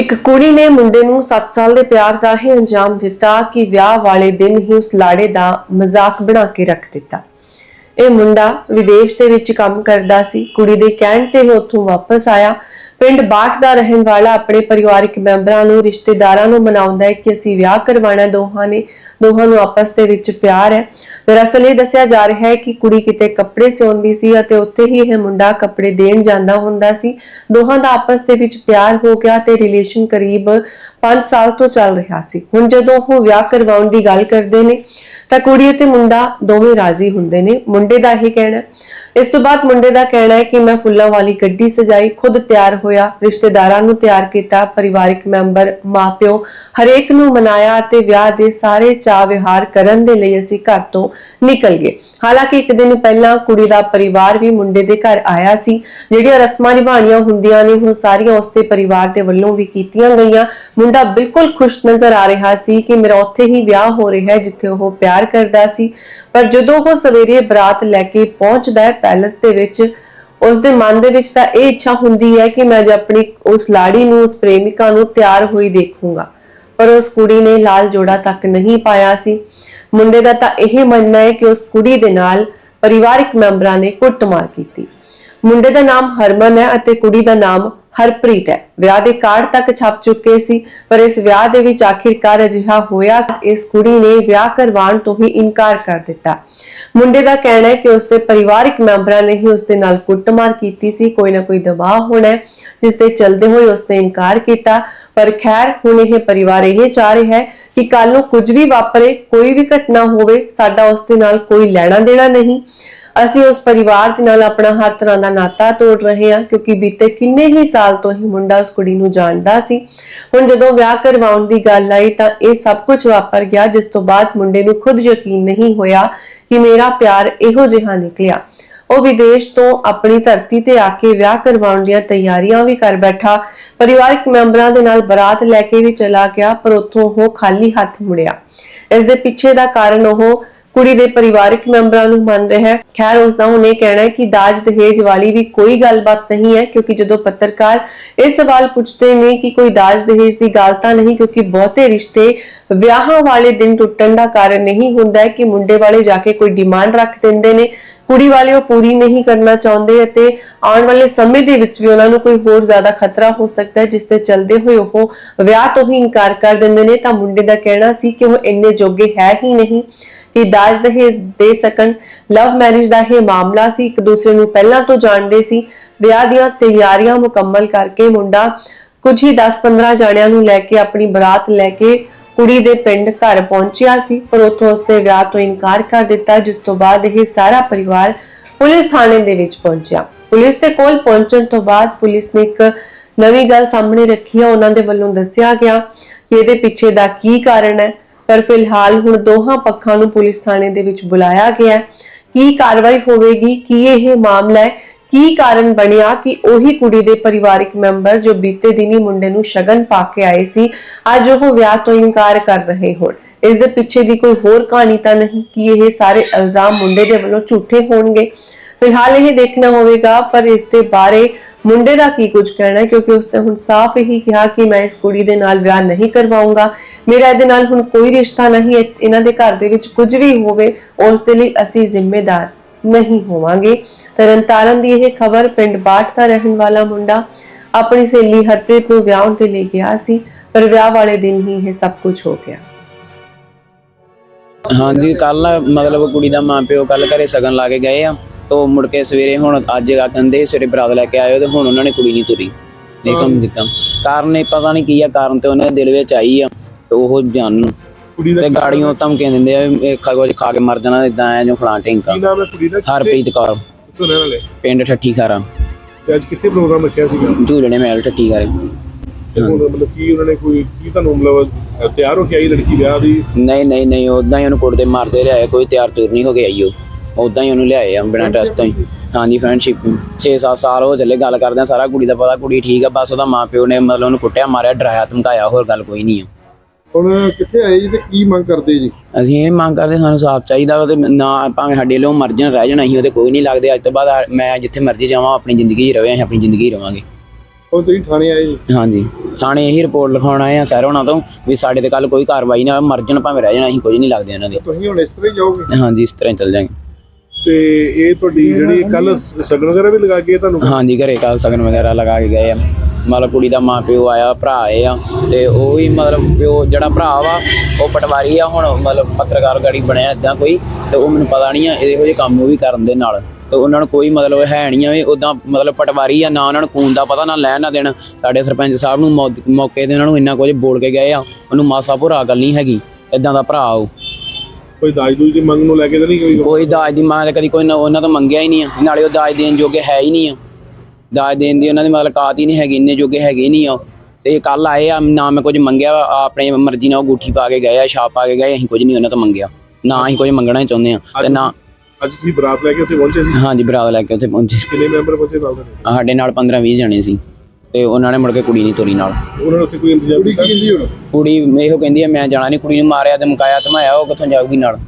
ਇੱਕ ਕੁੜੀ ਨੇ ਮੁੰਡੇ ਨੂੰ 7 ਸਾਲ ਦੇ ਪਿਆਰ ਦਾ ਹੀ ਅੰਜਾਮ ਦਿੱਤਾ ਕਿ ਵਿਆਹ ਵਾਲੇ ਦਿਨ ਹੀ ਉਸ ਲਾੜੇ ਦਾ ਮਜ਼ਾਕ ਬਣਾ ਕੇ ਰੱਖ ਦਿੱਤਾ। ਇਹ ਮੁੰਡਾ ਵਿਦੇਸ਼ ਦੇ ਵਿੱਚ ਕੰਮ ਕਰਦਾ ਸੀ, ਕੁੜੀ ਦੇ ਕਹਿਣ ਤੇ ਉਹ ਉੱਥੋਂ ਵਾਪਸ ਆਇਆ। ਪਿੰਡ ਬਾਠ ਦਾ ਰਹਿਣ ਵਾਲਾ ਆਪਣੇ ਪਰਿਵਾਰਿਕ ਮੈਂਬਰਾਂ ਨੂੰ, ਰਿਸ਼ਤੇਦਾਰਾਂ ਨੂੰ ਮਨਾਉਂਦਾ ਹੈ ਕਿ ਅਸੀਂ ਵਿਆਹ ਕਰਵਾਉਣਾ ਦੋਹਾਂ ਨੇ। ਦੋਹਾਂ ਨੂੰ ਆਪਸ ਦੇ ਵਿੱਚ ਪਿਆਰ ਹੈ। ਦਰਅਸਲ ਇਹ ਦੱਸਿਆ ਜਾ ਰਿਹਾ ਹੈ ਕਿ ਕੁੜੀ ਕਿਤੇ ਕੱਪੜੇ ਸਿਉਂਦੀ ਸੀ ਅਤੇ ਉੱਥੇ ਹੀ ਇਹ ਮੁੰਡਾ ਕੱਪੜੇ ਦੇਣ ਜਾਂਦਾ ਹੁੰਦਾ ਸੀ। ਦੋਹਾਂ ਦਾ ਆਪਸ ਦੇ ਵਿੱਚ ਪਿਆਰ ਹੋ ਗਿਆ ਤੇ ਰਿਲੇਸ਼ਨ ਕਰੀਬ 5 ਸਾਲ ਤੋਂ ਚੱਲ ਰਿਹਾ ਸੀ। ਹੁਣ ਜਦੋਂ ਉਹ ਵਿਆਹ ਕਰਵਾਉਣ ਦੀ ਗੱਲ ਕਰਦੇ ਨੇ, ਤਾਂ ਕੁੜੀ ਅਤੇ ਮੁੰਡਾ ਦੋਵੇਂ ਰਾਜ਼ੀ ਹੁੰਦੇ ਨੇ। ਮੁੰਡੇ ਦਾ ਇਹ ਕਹਿਣਾ ਇਸ ਤੋਂ ਬਾਅਦ ਮੁੰਡੇ ਦਾ ਕਹਿਣਾ ਹੈ ਕਿ ਮੈਂ ਫੁੱਲਾਂ ਵਾਲੀ ਗੱਡੀ ਸਜਾਈ, ਖੁਦ ਤਿਆਰ ਹੋਇਆ, ਰਿਸ਼ਤੇਦਾਰਾਂ ਨੂੰ ਤਿਆਰ ਕੀਤਾ, ਪਰਿਵਾਰਿਕ ਮੈਂਬਰ, ਮਾਪਿਓ ਹਰੇਕ ਨੂੰ ਮਨਾਇਆ ਅਤੇ ਵਿਆਹ ਦੇ ਸਾਰੇ ਚਾਅ ਵਿਹਾਰ ਕਰਨ ਦੇ ਲਈ ਅਸੀਂ ਘਰ ਤੋਂ ਨਿਕਲ ਗਏ। ਹਾਲਾਂਕਿ ਇੱਕ ਦਿਨ ਪਹਿਲਾਂ ਕੁੜੀ ਦਾ ਪਰਿਵਾਰ ਵੀ ਮੁੰਡੇ ਦੇ ਘਰ ਆਇਆ ਸੀ, ਜਿਹੜੀਆਂ ਰਸਮਾਂ ਨਿਭਾਣੀਆਂ ਹੁੰਦੀਆਂ ਨੇ ਉਹ ਸਾਰੀਆਂ ਉਸਦੇ ਪਰਿਵਾਰ ਦੇ ਵੱਲੋਂ ਵੀ ਕੀਤੀਆਂ ਗਈਆਂ। ਮੁੰਡਾ ਬਿਲਕੁਲ ਖੁਸ਼ ਨਜ਼ਰ ਆ ਰਿਹਾ ਸੀ ਕਿ ਮੇਰਾ ਉੱਥੇ ਹੀ ਵਿਆਹ ਹੋ ਰਿਹਾ ਹੈ, ਜਿੱਥੇ ਉਹ ਪਿਆਰ ਕਰਦਾ ਸੀ। ਪਰ ਜਦੋਂ ਉਹ ਸਵੇਰੇ ਬਰਾਤ ਲੈ ਕੇ ਪਹੁੰਚਦਾ ਹੈ ਪੈਲਸ ਦੇ ਵਿੱਚ, ਉਸ ਦੇ ਮਨ ਦੇ ਵਿੱਚ ਤਾਂ ਇਹ ਇੱਛਾ ਹੁੰਦੀ ਹੈ ਕਿ ਮੈਂ ਅੱਜ ਆਪਣੀ ਉਸ ਲਾੜੀ ਨੂੰ, ਉਸ ਪ੍ਰੇਮਿਕਾ ਨੂੰ ਤਿਆਰ ਹੋਈ ਦੇਖੂੰਗਾ। ਪਰ ਉਸ ਕੁੜੀ ਨੇ ਲਾਲ ਜੋੜਾ ਤੱਕ ਨਹੀਂ ਪਾਇਆ ਸੀ। ਮੁੰਡੇ ਦਾ ਤਾਂ ਇਹ ਮੰਨਣਾ ਹੈ ਕਿ ਉਸ ਕੁੜੀ ਦੇ ਨਾਲ ਪਰਿਵਾਰਿਕ ਮੈਂਬਰਾਂ ਨੇ ਕੁੱਟਮਾਰ ਕੀਤੀ। ਮੁੰਡੇ ਦਾ ਨਾਮ ਹਰਮਨ ਹੈ ਅਤੇ ਕੁੜੀ ਦਾ ਨਾਮ ਹਰਪ੍ਰੀਤ ਹੈ। ਵਿਆਹ ਦੇ ਕਾਰਡ ਤੱਕ ਛਪ ਚੁੱਕੇ ਸੀ ਪਰ ਇਸ ਵਿਆਹ ਦੇ ਵਿੱਚ ਆਖਿਰਕਾਰ ਅਜਿਹਾ ਹੋਇਆ ਇਸ ਕੁੜੀ ਨੇ ਵਿਆਹ ਕਰਵਾਉਣ ਤੋਂ ਹੀ ਇਨਕਾਰ ਕਰ ਦਿੱਤਾ। ਮੁੰਡੇ ਦਾ ਕਹਿਣਾ ਹੈ ਕਿ ਉਸਦੇ ਪਰਿਵਾਰਕ ਮੈਂਬਰਾਂ ਨੇ ਹੀ ਉਸਦੇ ਨਾਲ ਕੁੱਟਮਾਰ ਕੀਤੀ ਸੀ ਕੋਈ ਨਾ ਕੋਈ ਦਬਾਅ ਹੋਣਾ ਹੈ, ਜਿਸ ਦੇ ਚਲਦੇ ਹੋਏ ਉਸਨੇ ਇਨਕਾਰ ਕੀਤਾ। ਪਰ ਖੈਰ ਹੁਣ ਇਹ ਪਰਿਵਾਰ ਇਹ ਚਾਹ ਰਿਹਾ ਹੈ ਕਿ ਕੱਲ ਨੂੰ ਕੁਝ ਵੀ ਵਾਪਰੇ ਕੋਈ ਵੀ ਘਟਨਾ ਹੋਵੇ ਸਾਡਾ ਉਸ ਦੇ ਨਾਲ ਕੋਈ ਲੈਣਾ ਦੇਣਾ ਨਹੀਂ। ਅਸੀਂ ਉਸ ਪਰਿਵਾਰ ਦੇ ਨਾਲ ਆਪਣਾ ਹਰ ਤਰ੍ਹਾਂ ਦਾ ਨਾਤਾ ਤੋੜ ਰਹੇ ਹਾਂ, ਕਿਉਂਕਿ ਬੀਤੇ ਕਿੰਨੇ ਹੀ ਸਾਲ ਤੋਂ ਹੀ ਮੁੰਡਾ ਉਸ ਕੁੜੀ ਨੂੰ ਜਾਣਦਾ ਸੀ। ਹੁਣ ਜਦੋਂ ਵਿਆਹ ਕਰਵਾਉਣ ਦੀ ਗੱਲ ਆਈ ਤਾਂ ਇਹ ਸਭ ਕੁਝ ਵਾਪਰ ਗਿਆ, ਜਿਸ ਤੋਂ ਬਾਅਦ ਮੁੰਡੇ ਨੂੰ ਖੁਦ ਯਕੀਨ ਨਹੀਂ ਹੋਇਆ ਕਿ ਮੇਰਾ ਪਿਆਰ ਇਹੋ ਜਿਹਾ ਨਿਕਲਿਆ। ਉਹ ਵਿਦੇਸ਼ ਤੋਂ ਆਪਣੀ ਧਰਤੀ ਤੇ ਆ ਕੇ ਵਿਆਹ ਕਰਵਾਉਣ ਦੀਆਂ ਤਿਆਰੀਆਂ ਵੀ ਕਰ ਬੈਠਾ। ਪਰਿਵਾਰਕ ਮੈਂਬਰਾਂ ਦੇ ਨਾਲ ਬਰਾਤ ਲੈ ਕੇ ਵੀ ਚਲਾ ਗਿਆ, ਪਰ ਉੱਥੋਂ ਉਹ ਖਾਲੀ ਹੱਥ ਮੁੜਿਆ। ਇਸ ਦੇ ਪਿੱਛੇ ਦਾ ਕਾਰਨ ਉਹ ਕੁੜੀ ਦੇ ਪਰਿਵਾਰਕ ਮੈਂਬਰਾਂ ਨੂੰ ਮੰਨ ਰਿਹਾ ਹੈ। ਖੈਰ ਉਸ ਦਾ ਹੁਣ ਇਹ ਕਹਿਣਾ ਹੈ ਕਿ ਦਾਜ ਦਹੇਜ ਵਾਲੀ ਵੀ ਕੋਈ ਗੱਲਬਾਤ ਨਹੀਂ ਹੈ, ਕਿਉਂਕਿ ਜਦੋਂ ਪੱਤਰਕਾਰ ਇਹ ਸਵਾਲ ਪੁੱਛਦੇ ਨੇ ਕਿ ਕੋਈ ਦਾਜ ਦਹੇਜ ਦੀ ਗੱਲ ਤਾਂ ਨਹੀਂ, ਕਿਉਂਕਿ ਬਹੁਤੇ ਰਿਸ਼ਤੇ ਵਿਆਹਾਂ ਵਾਲੇ ਦਿਨ ਟੁੱਟਣ ਦਾ ਕਾਰਨ ਨਹੀਂ ਹੁੰਦਾ ਕਿ ਮੁੰਡੇ ਵਾਲੇ ਜਾ ਕੇ ਕੋਈ ਡਿਮਾਂਡ ਰੱਖ ਦਿੰਦੇ ਨੇ। ਕੁੜੀ ਵਾਲੇ ਉਹ ਪੂਰੀ ਨਹੀਂ ਕਰਨਾ ਚਾਹੁੰਦੇ ਅਤੇ ਆਉਣ ਵਾਲੇ ਸਮੇਂ ਦੇ ਵਿੱਚ ਵੀ ਉਹਨਾਂ ਨੂੰ ਕੋਈ ਹੋਰ ਜ਼ਿਆਦਾ ਖਤਰਾ ਹੋ ਸਕਦਾ ਹੈ, ਜਿਸ ਦੇ ਚਲਦੇ ਹੋਏ ਉਹ ਵਿਆਹ ਤੋਂ ਹੀ ਇਨਕਾਰ ਕਰ ਦਿੰਦੇ ਨੇ। ਤਾਂ ਮੁੰਡੇ ਦਾ ਕਹਿਣਾ ਸੀ ਕਿ ਉਹ ਇੰਨੇ ਜੋਗੇ ਹੈ ਹੀ ਨਹੀਂ। ਕਿ ਦਾਜ ਦਹੇਜ ਦੇ ਸਕਣ, ਲਵ ਮੈਰਿਜ ਦਾ ਇਹ ਮਾਮਲਾ ਸੀ, ਇੱਕ ਦੂਸਰੇ ਨੂੰ ਪਹਿਲਾਂ ਤੋਂ ਜਾਣਦੇ ਸੀ। ਵਿਆਹ ਦੀਆਂ ਤਿਆਰੀਆਂ ਮੁਕੰਮਲ ਕਰਕੇ ਮੁੰਡਾ ਕੁਝ ਹੀ 10-15 ਜਾਣਿਆਂ ਨੂੰ ਲੈ ਕੇ ਆਪਣੀ ਬਰਾਤ ਲੈ ਕੇ ਕੁੜੀ ਦੇ ਪਿੰਡ ਘਰ ਪਹੁੰਚਿਆ ਸੀ, ਪਰ ਉੱਥੋਂ ਉਸਦੇ ਵਿਆਹ ਤੋਂ ਇਨਕਾਰ ਕਰ ਦਿੱਤਾ, ਜਿਸ ਤੋਂ ਬਾਅਦ ਇਹ ਸਾਰਾ ਪਰਿਵਾਰ ਪੁਲਿਸ ਥਾਣੇ ਦੇ ਵਿੱਚ ਪਹੁੰਚਿਆ। ਪੁਲਿਸ ਦੇ ਕੋਲ ਪਹੁੰਚਣ ਤੋਂ ਬਾਅਦ ਪੁਲਿਸ ਨੇ ਇੱਕ ਨਵੀਂ ਗੱਲ ਸਾਹਮਣੇ ਰੱਖੀ ਹੈ ਉਹਨਾਂ ਦੇ ਵੱਲੋਂ ਦੱਸਿਆ ਗਿਆ ਕਿ ਇਹਦੇ ਪਿੱਛੇ ਦਾ ਕੀ ਕਾਰਨ ਹੈ। ਪਰ ਫਿਲਹਾਲ ਹੁਣ ਦੋਹਾਂ ਪੱਖਾਂ ਨੂੰ ਪੁਲਿਸ ਥਾਣੇ ਦੇ ਵਿੱਚ ਬੁਲਾਇਆ ਗਿਆ ਕੀ ਕਾਰਵਾਈ ਹੋਵੇਗੀ? ਕੀ ਇਹ ਮਾਮਲਾ ਹੈ? ਕੀ ਕਾਰਨ ਬਣਿਆ ਕਿ ਉਹੀ ਕੁੜੀ ਦੇ ਪਰਿਵਾਰਿਕ ਮੈਂਬਰ ਜੋ ਬੀਤੇ ਦਿਨੀ ਮੁੰਡੇ ਨੂੰ ਸ਼ਗਨ ਪਾ ਕੇ ਆਏ ਸੀ, ਅੱਜ ਉਹ ਵਿਆਹ ਤੋਂ ਇਨਕਾਰ ਕਰ ਰਹੇ ਹੋਣ? ਇਸ ਦੇ ਪਿੱਛੇ ਦੀ ਕੋਈ ਹੋਰ ਕਹਾਣੀ ਤਾਂ ਨਹੀਂ? ਕਿ ਇਹ ਸਾਰੇ ਇਲਜ਼ਾਮ ਮੁੰਡੇ ਦੇ ਵੱਲੋਂ ਝੂਠੇ ਹੋਣਗੇ? ਫਿਲਹਾਲ ਇਹ ਦੇਖਣਾ ਹੋਵੇਗਾ, ਪਰ ਇਸ ਦੇ ਬਾਰੇ ਮੁੰਡੇ ਦਾ ਕੀ ਕੁਝ ਕਹਿਣਾ ਕਿਉਂਕਿ ਉਸਨੇ ਹੁਣ ਸਾਫ਼ ਹੀ ਕਿਹਾ ਕਿ ਮੈਂ ਇਸ ਕੁੜੀ ਦੇ ਨਾਲ ਵਿਆਹ ਨਹੀਂ ਕਰਵਾਉਂਗਾ। ਮੇਰਾ ਇਹਦੇ ਨਾਲ ਹੁਣ ਕੋਈ ਰਿਸ਼ਤਾ ਨਹੀਂ ਹੈ ਇਹਨਾਂ ਦੇ ਘਰ ਦੇ ਵਿੱਚ ਕੁਝ ਵੀ ਹੋਵੇ ਉਸ ਦੇ ਲਈ ਅਸੀਂ ਜ਼ਿੰਮੇਦਾਰ ਨਹੀਂ ਹੋਵਾਂਗੇ। ਤਰਨਤਾਰਨ ਦੀ ਇਹ ਖਬਰ ਪਿੰਡ ਬਾਠ ਦਾ ਰਹਿਣ ਵਾਲਾ ਮੁੰਡਾ ਆਪਣੀ ਸਹੇਲੀ ਹਰਪ੍ਰੀਤ ਨੂੰ ਵਿਆਹਣ ਤੇ ਲੈ ਗਿਆ ਸੀ ਪਰ ਵਿਆਹ ਵਾਲੇ ਦਿਨ ਹੀ ਇਹ ਸਭ ਕੁਝ ਹੋ ਗਿਆ। ਹਾਂਜੀ ਕੱਲ ਮਤਲਬ ਕੁੜੀ ਦਾ ਮਾਂ ਪਿਓ ਕੱਲ ਘਰੇ ਸਗਨ ਲਾ ਕੇ ਗਏ ਆ ਤੋਂ ਮੁੜ ਕੇ ਸਵੇਰੇ ਹੁਣ ਅੱਜ ਆ ਕਹਿੰਦੇ ਸਵੇਰੇ ਬਰਾਤ ਲੈ ਕੇ ਆਇਓ ਤੇ ਹੁਣ ਉਹਨਾਂ ਨੇ ਕੁੜੀ ਨਹੀਂ ਤੁਰੀ। ਇਹ ਕੰਮ ਕੀਤਾ। ਕਾਰਨ ਇਹ ਪਤਾ ਨਹੀਂ ਕੀ ਆ ਕਾਰਨ ਤੇ ਉਹਨਾਂ ਦੇ ਦਿਲ ਵਿੱਚ ਆਈ ਆ। ਉਹ ਜਾਣ ਕੁੜੀ ਦਾ ਤੇ ਗਾੜੀਆਂ ਧਮਕੀਆਂ ਦਿੰਦੇ ਆ ਵੀ ਇਹ ਖਾ ਕੁਝ ਖਾ ਕੇ ਮਰ ਜਾਣਾ ਇਦਾਂ ਐ ਜੋ ਫਲਾਂ ਢਿੰਕਾ। ਕੀ ਨਾਮ ਹੈ ਕੁੜੀ ਦਾ? ਹਰਪ੍ਰੀਤ ਕੌਰ। ਕਿੱਥੋਂ ਰਹਿਣ ਵਾਲੇ? ਪਿੰਡ ਠੱਠੀ ਖਾਰਾ। ਤੇ ਅੱਜ ਕਿੱਥੇ ਪ੍ਰੋਗਰਾਮ ਰੱਖਿਆ ਸੀਗਾ? ਝੂਲਣੇ ਮਹਿਲ ਠੱਠੀ ਖਾਰੇ। ਤੇ ਹੁਣ ਮਤਲਬ ਕੀ ਉਹਨਾਂ ਨੇ ਕੋਈ ਕੀ ਤੁਹਾਨੂੰ ਮਤਲਬ ਅਹ, ਤਿਆਰ ਹੋ ਕੇ ਆਈ ਲੜਕੀ ਵਿਆਹ ਦੀ? ਨਹੀਂ ਨਹੀਂ ਨਹੀਂ ਉਦਾਂ ਹੀ ਉਹਨੂੰ ਕੁੱਟਦੇ ਮਾਰਦੇ ਲਿਆਏ ਕੋਈ ਤਿਆਰ ਤੁਰ ਨਹੀਂ ਹੋ ਕੇ ਆਈ ਉਹ। ਉਦਾਂ ਹੀ ਉਹਨੂੰ ਲਿਆਏ ਆ ਬਿਨਾਂ ਟੈਸਟ ਤੋਂ ਹੀ। ਹਾਂਜੀ ਫਰੈਂਡਸ਼ਿਪ 6-7 ਸਾਲ ਹੋ ਚੱਲੇ ਗੱਲ ਕਰਦੇ ਆ ਸਾਰਾ ਕੁੜੀ ਦਾ ਪਤਾ ਕੁੜੀ ਠੀਕ ਆ ਬਸ ਉਹਦਾ ਮਾਂ ਪਿਓ ਨੇ ਮਤਲਬ ਉਹਨੂੰ ਕੁੱਟਿਆ ਮਾਰਿਆ ਡਰਾਇਆ ਧਮਕਾਇਆ ਹੋਰ ਗੱਲ ਕੋਈ ਨਹੀਂ ਆ। ਹੁਣ ਕਿੱਥੇ ਆਏ ਜੀ ਤੇ ਕੀ ਮੰਗ ਕਰਦੇ ਜੀ? ਅਸੀਂ ਇਹ ਮੰਗ ਕਰਦੇ ਸਾਨੂੰ ਸਾਫ਼ ਚਾਹੀਦਾ ਵਾ ਤੇ ਨਾ ਭਾਵੇਂ ਸਾਡੇ ਲੋ ਮਰਜਨ ਰਹਿ ਜਾਣਾ ਅਸੀਂ ਉਹਦੇ ਕੋਈ ਨਹੀਂ ਲੱਗਦੇ। ਅੱਜ ਤੋਂ ਬਾਅਦ ਮੈਂ ਜਿੱਥੇ ਮਰਜ਼ੀ ਜਾਵਾਂ ਆਪਣੀ ਜ਼ਿੰਦਗੀ 'ਚ ਰਵੇ ਅਸੀਂ ਆਪਣੀ ਜ਼ਿੰਦਗੀ 'ਚ ਰਵਾਂਗੇ। ਹੁਣ ਤੁਸੀਂ ਥਾਣੇ ਆਏ ਜੀ? ਹਾਂਜੀ। ਥਾਣੇ ਇਹੀ ਰਿਪੋਰਟ ਲਿਖਾਉਣ ਆਏ ਆ ਸਰ ਉਹਨਾਂ ਤੋਂ ਵੀ ਸਾਡੇ ਤੇ ਕੱਲ ਕੋਈ ਕਾਰਵਾਈ ਨਾ ਹੋਵੇ ਮਰਜਨ ਭਾਵੇਂ ਰਹਿ ਜਾਣਾ ਅਸੀਂ ਕੁਝ ਨਹੀਂ ਲੱਗਦੇ ਉਹਨਾਂ ਦੇ। ਤੁਸੀਂ ਹੁਣ ਇਸ ਤਰ੍ਹਾਂ ਹੀ ਜਾਓਗੇ? ਹਾਂਜੀ ਇਸ ਤਰ੍ਹਾਂ ਹੀ ਚੱਲ ਜਾਾਂਗੇ ਤੇ ਇਹ ਤੁਹਾਡੀ ਜਿਹੜੀ ਕੱਲ ਸਗਨ ਵਗੈਰਾ ਵੀ ਲਗਾ ਕੇ ਤੁਹਾਨੂੰ? ਹਾਂਜੀ ਘਰੇ ਕੱਲ ਸਗਨ ਵਗੈਰਾ ਲਗਾ ਕੇ ਗਏ ਆ। ਮਤਲਬ ਕੁੜੀ ਦਾ ਮਾਂ ਪਿਓ ਆਇਆ ਭਰਾ ਆਏ ਆ ਤੇ ਉਹ ਵੀ ਮਤਲਬ ਪਿਓ ਜਿਹੜਾ ਭਰਾ ਵਾ ਉਹ ਪਟਵਾਰੀ ਆ ਹੁਣ ਮਤਲਬ ਪੱਤਰਕਾਰ ਗਾੜੀ ਬਣਿਆ ਇਦਾਂ ਕੋਈ ਤੇ ਉਹ ਮੈਨੂੰ ਪਤਾ ਨਹੀਂ ਆ ਇਹੋ ਜਿਹੇ ਕੰਮ ਉਹ ਵੀ ਕਰਨ ਦੇ ਨਾਲ ਤੇ ਉਹਨਾਂ ਨੂੰ ਕੋਈ ਮਤਲਬ ਹੈ ਨਹੀਂ ਆ ਵੀ ਉਦਾਂ ਮਤਲਬ ਪਟਵਾਰੀ ਆ ਨਾ ਉਹਨਾਂ ਨੂੰ ਖੂਨ ਦਾ ਪਤਾ ਨਾ ਲੈਣ ਨਾ ਦੇਣ। ਸਾਡੇ ਸਰਪੰਚ ਸਾਹਿਬ ਨੂੰ ਮੌ- ਮੌਕੇ ਤੇ ਉਹਨਾਂ ਨੂੰ ਇੰਨਾ ਕੁਝ ਬੋਲ ਕੇ ਗਏ ਆ ਉਹਨੂੰ ਮਾਸਾ ਭੁਰਾ ਗੱਲ ਨਹੀਂ ਹੈਗੀ ਇਦਾਂ ਦਾ ਭਰਾ ਉਹ। ਕੋਈ ਦਾਜ ਦੂਜ ਦੀ ਮੰਗ ਨੂੰ ਲੈ ਕੇ ਤਾਂ ਨਹੀਂ ਕੋਈ? ਕੋਈ ਦਾਜ ਦੀ ਮੰਗ ਤਾਂ ਕਦੀ ਕੋਈ ਨਾ- ਉਹਨਾਂ ਤੋਂ ਮੰਗਿਆ ਹੀ ਨਹੀਂ ਆ ਨਾਲੇ ਉਹ ਦਾਜ ਦੇਣ ਜੋਗੇ ਹੈ ਹੀ ਨਹੀਂ ਆ। ਦਾਜ ਦੇਣ ਦੀ ਉਹਨਾਂ ਦੀ ਮਤਲਬ ਕਾਤ ਹੀ ਨਹੀਂ ਹੈਗੀ ਇੰਨੇ ਜੋਗੇ ਹੈਗੇ ਨਹੀਂ ਆ। ਤੇ ਕੱਲ ਆਏ ਆ ਨਾ ਮੈਂ ਕੁਝ ਮੰਗਿਆ ਵਾ, ਆਪਣੀ ਮਰਜ਼ੀ ਨਾਲ ਉਹ ਗੁੱਠੀ ਪਾ ਕੇ ਗਏ ਆ ਛਾਪ ਪਾ ਕੇ ਗਏ ਅਸੀਂ ਕੁਝ ਨਹੀਂ ਉਹਨਾਂ ਤੋਂ ਮੰਗਿਆ। ਨਾ ਅਸੀਂ ਕੁਝ ਮੰਗਣਾ ਹੀ ਚਾਹੁੰਦੇ ਆ ਤੇ ਨਾ ਅੱਜ ਤੁਸੀਂ ਬਰਾਤ ਲੈ ਕੇ ਉੱਥੇ ਪਹੁੰਚੇ ਸੀ? ਹਾਂਜੀ ਬਰਾਤ ਲੈ ਕੇ ਉੱਥੇ ਪਹੁੰਚੇ ਕਿੰਨੇ ਮੈਂਬਰ ਪਹੁੰਚੇ ਨਾਲ ਸਾਡੇ ਨਾਲ 15 20 ਜਣੇ ਸੀ ਤੇ ਉਹਨਾਂ ਨੇ ਮੁੜ ਕੇ ਕੁੜੀ ਨਹੀਂ ਤੋਰੀ ਨਾਲ। ਉਹਨਾਂ ਨੇ ਉੱਥੇ ਕੋਈ ਇੰਤਜ਼ਾਮ ਕੁੜੀ ਕੀਤਾ ਕੀ ਕਹਿੰਦੀ ਹੁਣ? ਕੁੜੀ ਇਹੋ ਕਹਿੰਦੀ ਆ ਮੈਂ ਜਾਣਾ ਨਹੀਂ ਕੁੜੀ ਨੂੰ ਮਾਰਿਆ ਤੇ ਮੁਕਾਇਆ ਧਮਾਇਆ ਉਹ ਕਿੱਥੋਂ ਜਾਊਗੀ ਨਾਲ?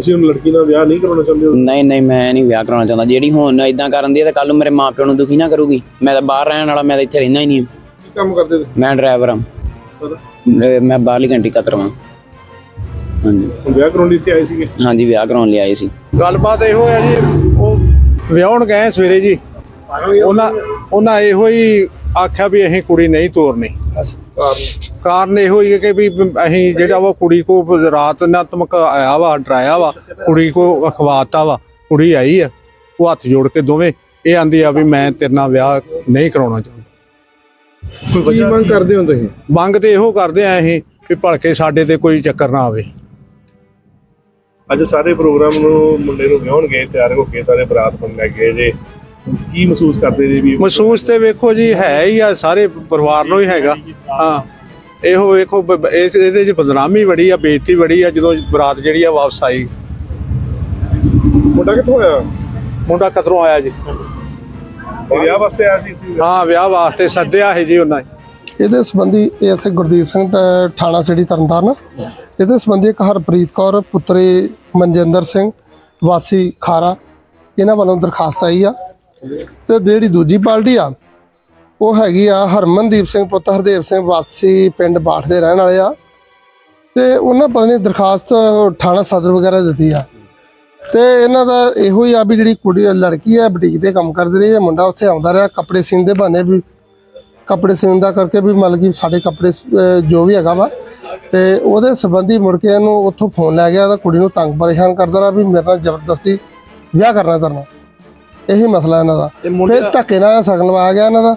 ਤੁਸੀਂ ਹੁਣ ਲੜਕੀ ਨਾਲ ਵਿਆਹ ਨਹੀਂ ਕਰਾਉਣਾ ਚਾਹੁੰਦੇ ਹੋ? ਨਹੀਂ ਨਹੀਂ ਮੈਂ ਨਹੀਂ ਵਿਆਹ ਕਰਾਉਣਾ ਚਾਹੁੰਦਾ। ਜਿਹੜੀ ਹੁਣ ਇਦਾਂ ਕਰਨ ਦੀ ਹੈ ਤੇ ਕੱਲ ਨੂੰ ਮੇਰੇ ਮਾਪਿਆਂ ਨੂੰ ਦੁਖੀ ਨਾ ਕਰੂਗੀ। ਮੈਂ ਤਾਂ ਬਾਹਰ ਰਹਿਣ ਵਾਲਾ ਮੈਂ ਤਾਂ ਇੱਥੇ ਰਹਿੰਦਾ ਹੀ ਨਹੀਂ। ਕੀ ਕੰਮ ਕਰਦੇ ਤੁਸੀਂ? ਮੈਂ ਡਰਾਈਵਰ ਹਾਂ। ਅਹ ਮੈਂ ਬਾਹਰਲੀ ਕੰਟਰੀ ਕਤਰਵਾਂ ਹਾਂਜੀ। ਹੁਣ ਵਿਆਹ ਕਰਾਉਣ ਲਈ ਇੱਥੇ ਆਏ ਸੀਗੇ? ਹਾਂਜੀ ਵਿਆਹ ਕਰਾਉਣ ਲਈ ਆਏ ਸੀ। ਗੱਲਬਾਤ ਇਹੋ ਹੈ ਜੀ ਉਹ ਵਿਆਹਣ ਗਏ ਸਵੇਰੇ ਜੀ। ਉਹਨਾਂ ਉਹਨਾਂ ਇਹੋ ਹੀ ਆਖਿਆ ਵੀ ਅਸੀਂ ਕੁੜੀ ਨਹੀਂ ਤੋਰਨੀ। ਕਾਰਨ ਇਹੋ ਹੀ ਹੈ ਕਿ ਵੀ ਅਸੀਂ ਜਿਹੜਾ ਵਾ ਕੁੜੀ ਕੋ ਰਾਤ ਨਾ ਧਮਕਾਇਆ ਵਾ ਡਰਾਇਆ ਵਾ ਕੁੜੀ ਕੋ ਅਖਵਾਤਾ ਵਾ ਕੁੜੀ ਆਈ ਆ ਉਹ ਹੱਥ ਜੋੜ ਕੇ ਦੋਵੇਂ ਇਹ ਆਂਦੀ ਆ ਵੀ ਮੈਂ ਤੇਰੇ ਨਾਲ ਵਿਆਹ ਨਹੀਂ ਕਰਾਉਣਾ ਚਾਹੁੰਦਾ। ਕੀ ਮੰਗ ਕਰਦੇ ਹੋ ਤੁਸੀਂ? ਮੰਗ ਤੇ ਇਹੋ ਕਰਦੇ ਆ ਅਸੀਂ ਵੀ ਭਲਕੇ ਸਾਡੇ ਤੇ ਕੋਈ ਚੱਕਰ ਨਾ ਆਵੇ। ਅੱਜ ਸਾਰੇ ਪ੍ਰੋਗਰਾਮ ਨੂੰ ਮੁੰਡੇ ਨੂੰ ਵਿਆਹਣ ਗਏ ਤਿਆਰ ਹੋ ਕੇ ਸਾਰੇ ਬਰਾਤ ਬਣ ਲੈ ਗਏ ਜੇ। ਕੀ ਮਹਿਸੂਸ ਕਰਦੇ ਜੀ ਵੀ ਮਹਿਸੂਸ ਤੇ ਵੇਖੋ ਜੀ ਹੈ ਹੀ ਆ ਸਾਰੇ ਪਰਿਵਾਰ ਨੂੰ ਹੀ ਹੈਗਾ। ਹਾਂ। ਇਹੋ ਵੇਖੋ ਇਸ ਇਹਦੇ ਚ ਬਦਨਾਮੀ ਬੜੀ ਆ ਬੇਇੱਜ਼ਤੀ ਬੜੀ ਆ ਜਦੋਂ ਬਰਾਤ ਜਿਹੜੀ ਆ ਵਾਪਸ ਆਈ। ਮੁੰਡਾ ਕਿੱਥੋਂ ਆਇਆ? ਮੁੰਡਾ ਕਤਰੋਂ ਆਇਆ ਜੀ। ਵਿਆਹ ਵਾਸਤੇ ਆਇਆ ਸੀ ਇੱਥੇ? ਹਾਂ ਵਿਆਹ ਵਾਸਤੇ ਸੱਦਿਆ ਹੈ ਜੀ ਉਹਨਾਂ ਨੇ। ਇਹਦੇ ਸੰਬੰਧੀ ਐਸਏ ਗੁਰਦੀਪ ਸਿੰਘ ਥਾਣਾ ਸਿਟੀ ਤਰਨਤਾਰਨ। ਇਹਦੇ ਸੰਬੰਧੀ ਇੱਕ ਹਰਪ੍ਰੀਤ ਕੌਰ ਪੁੱਤਰੀ ਮਨਜਿੰਦਰ ਸਿੰਘ ਵਾਸੀ ਖਾਰਾ ਇਹਨਾਂ ਵੱਲੋਂ ਦਰਖਾਸਤ ਆਈ ਆ। ਤੇ ਜਿਹੜੀ ਦੂਜੀ ਪਾਰਟੀ ਆ ਉਹ ਹੈਗੀ ਆ ਹਰਮਨਦੀਪ ਸਿੰਘ ਪੁੱਤ ਹਰਦੇਵ ਸਿੰਘ ਵਾਸੀ ਪਿੰਡ ਬਾਠ ਦੇ ਰਹਿਣ ਵਾਲੇ ਆ। ਤੇ ਉਹਨਾਂ ਪਤਾ ਨਹੀਂ ਦਰਖਾਸਤ ਥਾਣਾ ਸਦਰ ਵਗੈਰਾ ਦਿੱਤੀ ਆ। ਤੇ ਇਹਨਾਂ ਦਾ ਇਹੋ ਹੀ ਆ ਵੀ ਜਿਹੜੀ ਕੁੜੀ ਲੜਕੀ ਹੈ ਬੁਟੀਕ ਤੇ ਕੰਮ ਕਰਦੀ ਰਹੀ ਹੈ ਮੁੰਡਾ ਉੱਥੇ ਆਉਂਦਾ ਰਿਹਾ ਕੱਪੜੇ ਸੀਨ ਦੇ ਬਹਾਨੇ ਵੀ ਕੱਪੜੇ ਸਿਉਣ ਦਾ ਕਰਕੇ ਵੀ ਮਤਲਬ ਕਿ ਸਾਡੇ ਕੱਪੜੇ ਜੋ ਵੀ ਹੈਗਾ ਵਾ। ਤੇ ਉਹਦੇ ਸੰਬੰਧੀ ਮੁੜ ਕੇ ਇਹਨੂੰ ਉੱਥੋਂ ਫੋਨ ਲੈ ਗਿਆ ਤਾਂ ਕੁੜੀ ਨੂੰ ਤੰਗ ਪਰੇਸ਼ਾਨ ਕਰਦਾ ਰਿਹਾ ਵੀ ਮੇਰੇ ਨਾਲ ਜ਼ਬਰਦਸਤੀ ਵਿਆਹ ਕਰਨਾ ਕਰਨਾ ਇਹੀ ਮਸਲਾ ਇਹਨਾਂ ਦਾ। ਫਿਰ ਧੱਕੇ ਨਾਲ ਸਗਨ ਲਵਾਇਆ ਗਿਆ ਇਹਨਾਂ ਦਾ।